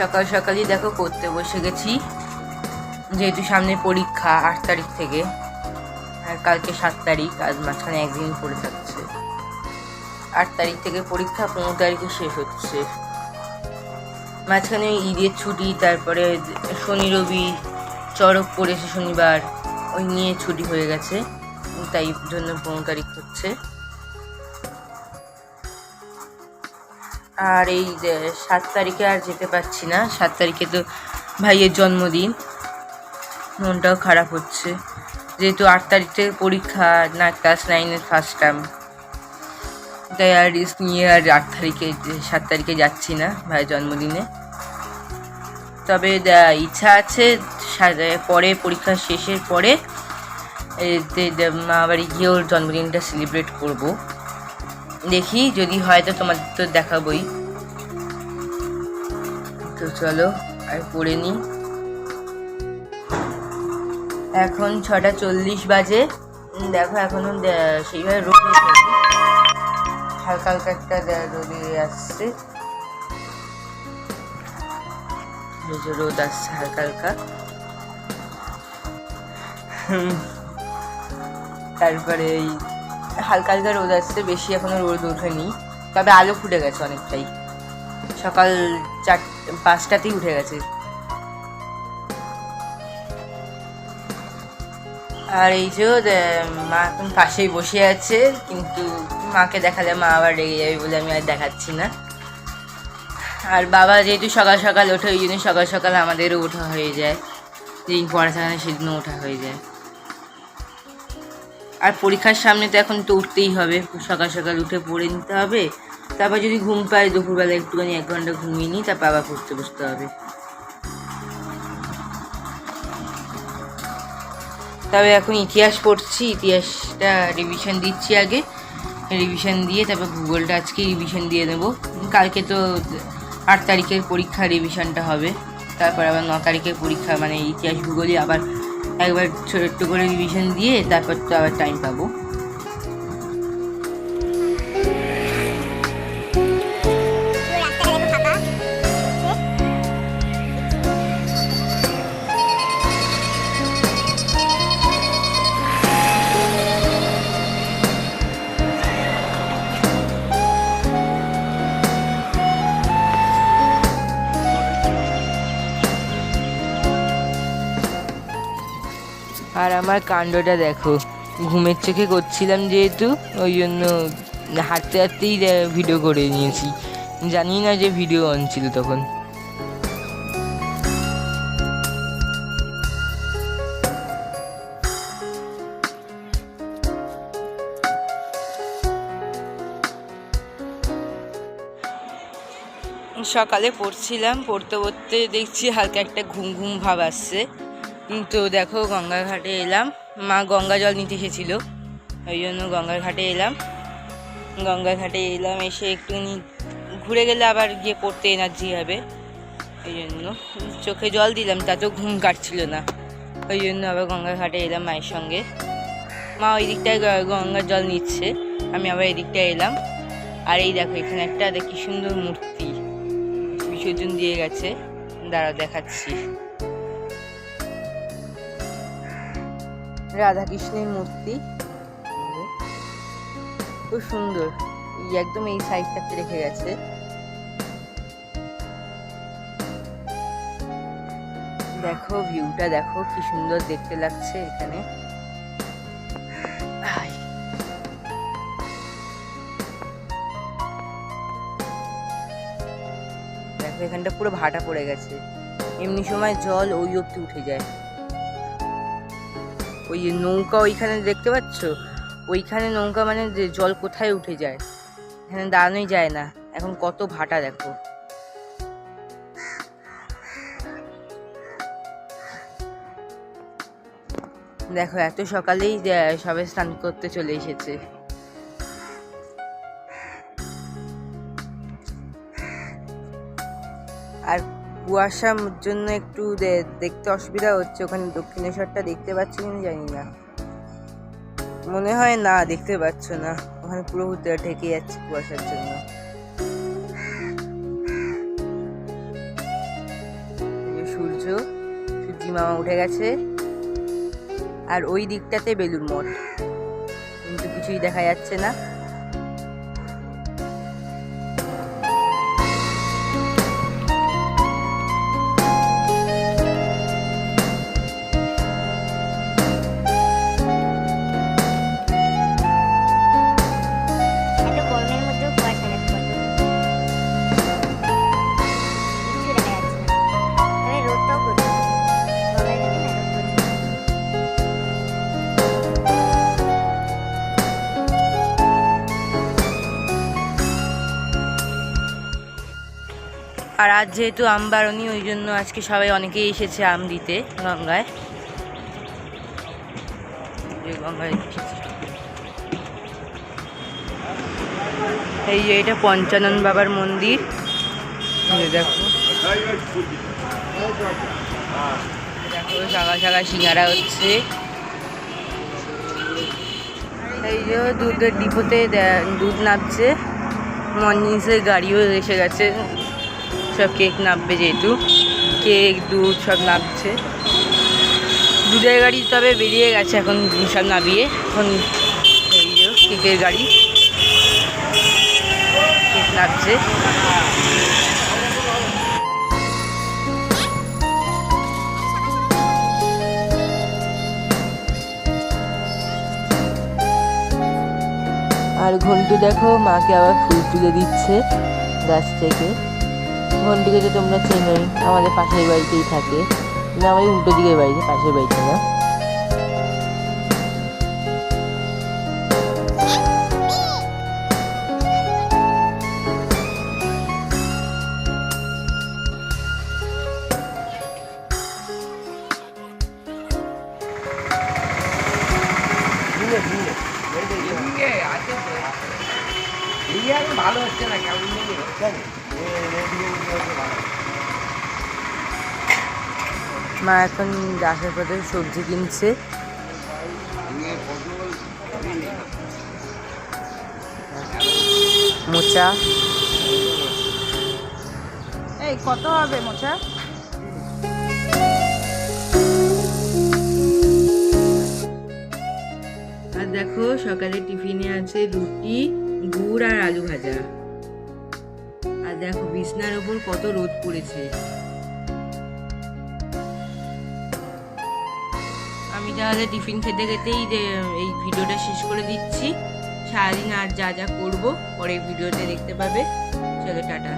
সকাল সকালই দেখো করতে বসে গেছি। যেহেতু সামনে পরীক্ষা আট তারিখ থেকে, আর কালকে সাত তারিখ, আজ মাঝখানে একদিন পড়ে থাকছে। আট তারিখ থেকে পরীক্ষা, পনেরো তারিখে শেষ হচ্ছে। মাঝখানে ঈদের ছুটি, তারপরে শনি, রবি, চড়ক পড়েছে শনিবার, ওই নিয়ে ছুটি হয়ে গেছে। তাই জন্য পনেরো তারিখ হচ্ছে। আর এই সাত তারিখে আর যেতে পারছি না। সাত তারিখে তো ভাইয়ের জন্মদিন। মনটাও খারাপ হচ্ছে। যেহেতু আট তারিখ থেকে পরীক্ষা, না ক্লাস নাইনের ফার্স্ট টার্ম তাই আর রিস্ক নিয়ে আর আট তারিখে, সাত তারিখে যাচ্ছি না ভাইয়ের জন্মদিনে। তবে ইচ্ছা আছে পরে পরীক্ষা শেষের পরে মা বাড়ি গিয়ে ওর জন্মদিনটা সেলিব্রেট করব। দেখি, যদি হয় তো তোমাদের তো দেখাবই। তো চলো, আর পড়ে নিই এখন ছটা চল্লিশ বাজে। দেখো, এখনও সেইভাবে রোদ হালকা হালকা একটা রোদে আসছে। রোদ আসছে, হালকা হালকা। তারপরে এই হালকা হালকা রোদ আসছে, বেশি এখনও রোদ ওঠেনি, তবে আলো ফুটে গেছে অনেকটাই। সকাল চার পাঁচটাতেই উঠে গেছে। আর এই যে মা এখন পাশেই বসে আছে, কিন্তু মাকে দেখালে মা আবার রেগে যাবে বলে আমি আর দেখাচ্ছি না। আর বাবা যেহেতু সকাল সকাল ওঠে, ওই জন্য সকাল সকাল আমাদেরও ওঠা হয়ে যায়। যেদিন পড়া থাকে সেদিনও ওঠা হয়ে যায়। আর পরীক্ষার সামনে তো এখন তো উঠতেই হবে। সকাল সকাল উঠে পড়ে নিতে হবে। তারপর যদি ঘুম পায়, দুপুরবেলা একটুখানি এক ঘণ্টা ঘুমিয়ে নিই, তারপর আবার পড়তে বসতে হবে। তবে এখন ইতিহাস পড়ছি, ইতিহাসটা রিভিশন দিচ্ছি আগে। রিভিশন দিয়ে তারপর ভূগোলটা আজকে রিভিশন দিয়ে দেবো। কালকে তো আট তারিখের পরীক্ষা রিভিশনটা হবে। তারপর আবার ন তারিখের পরীক্ষা মানে ইতিহাস ভূগোলই আবার একবার ছোট্ট করে রিভিশন দিয়ে তারপর তো আবার টাইম পাবো। আর আমার কাণ্ডটা দেখো। ঘুমের চোখে করছিলাম যেহেতু, ওই জন্য হাঁটতে হাঁটতেই ভিডিও করে নিয়েছি। জানি না যে ভিডিও অন ছিল তখন। সকালে পড়ছিলাম, পড়তে পড়তে দেখছি হালকা একটা ঘুম ঘুম ভাব আসছে। তো দেখো গঙ্গার ঘাটে এলাম। মা গঙ্গা জল নিতে এসেছিল। ওই জন্য গঙ্গার ঘাটে এলাম। গঙ্গার ঘাটে এলাম, এসে একটু ঘুরে গেলে আবার গিয়ে পড়তে এনার্জি হবে। ওই জন্য চোখে জল দিলাম, তাতেও ঘুম কাটছিল না। ওই জন্য আবার গঙ্গার ঘাটে এলাম মায়ের সঙ্গে। মা ওই দিকটায় গঙ্গার জল নিচ্ছে, আমি আবার এই দিকটায় এলাম। আর এই দেখো, এখানে একটা দেখি সুন্দর মূর্তি। বিসর্জন দিয়ে গেছে। দাঁড়া দেখাচ্ছি। রাধা কৃষ্ণের মূর্তি। খুব সুন্দর। একদম এই সাইডটাতে রেখে গেছে। দেখো ভিউটা দেখো, কি সুন্দর দেখতে লাগছে এখানে। দেখো, এখানটা পুরো ভাটা পড়ে গেছে। এমনি সময় জল ওই অব্দি উঠে যায়। ওই নৌকা ওইখানে দেখতে পাচ্ছ? ওইখানে নৌকা মানে যে জল কোথায় উঠে যায়? এখানে দাঁড়ানোই যায় না। এখন কত ভাটা দেখো। দেখো, এত সকালেই সবে স্নান করতে চলে এসেছে। আর কুয়াশার জন্য একটু দেখতে অসুবিধা হচ্ছে। ওখানে দক্ষিণেশ্বরটা দেখতে পাচ্ছি কিনা জানি না। মনে হয় না, দেখতে পাচ্ছ না। ওখানে পুরো ভূতরা ঢেকে যাচ্ছে কুয়াশার জন্য। সূর্য, সূর্যি মামা উঠে গেছে। আর ওই দিকটাতে বেলুর মঠ। কিন্তু কিছুই দেখা যাচ্ছে না। আর আজ যেহেতু আম বারণী ওই জন্য আজকে সবাই অনেকেই এসেছে আম দিতে গঙ্গায়। গঙ্গায় এই যে এটা পঞ্চানন বাবার মন্দির। দেখো। দেখো সকাল সকাল সিঙ্গারা হচ্ছে। এই যে দুধের ডিপোতে দুধ নামছে মর্নিংসের গাড়িও এসে গেছে। সব কেক নামবে যেহেতু। কেক, দুধ সব নামছে। দুধের গাড়ি তবে বেরিয়ে গেছে এখন সব নামিয়ে। এখন কেকের গাড়ি। কেক নামছে। আর ঘন্টু দেখো, মাকে আবার ফুল তুলে দিচ্ছে গাছ থেকে। ঘন্টুকে তো তোমরা চেনোই, আমাদের পাশের বাড়িতেই থাকে। না, আমাদের উল্টো দিকের বাড়িতে, পাশের বাড়িতে না। ভালো হচ্ছে না, কেমন মা এখন দাসের পথে সবজি কিনছে। মোচা। এই কত হবে মোচা? আর দেখো সকালে টিফিনে আছে রুটি গুড় আর আলু ভাজা। দেখো বিছনার ওপর কত রোদ পড়েছে। আমি তাহলে টিফিন খেতে খেতেই এই ভিডিওটা শেষ করে দিচ্ছি। সারাদিন আর যা যা করব পরে ভিডিওতে দেখতে পাবে। চলো টাটা।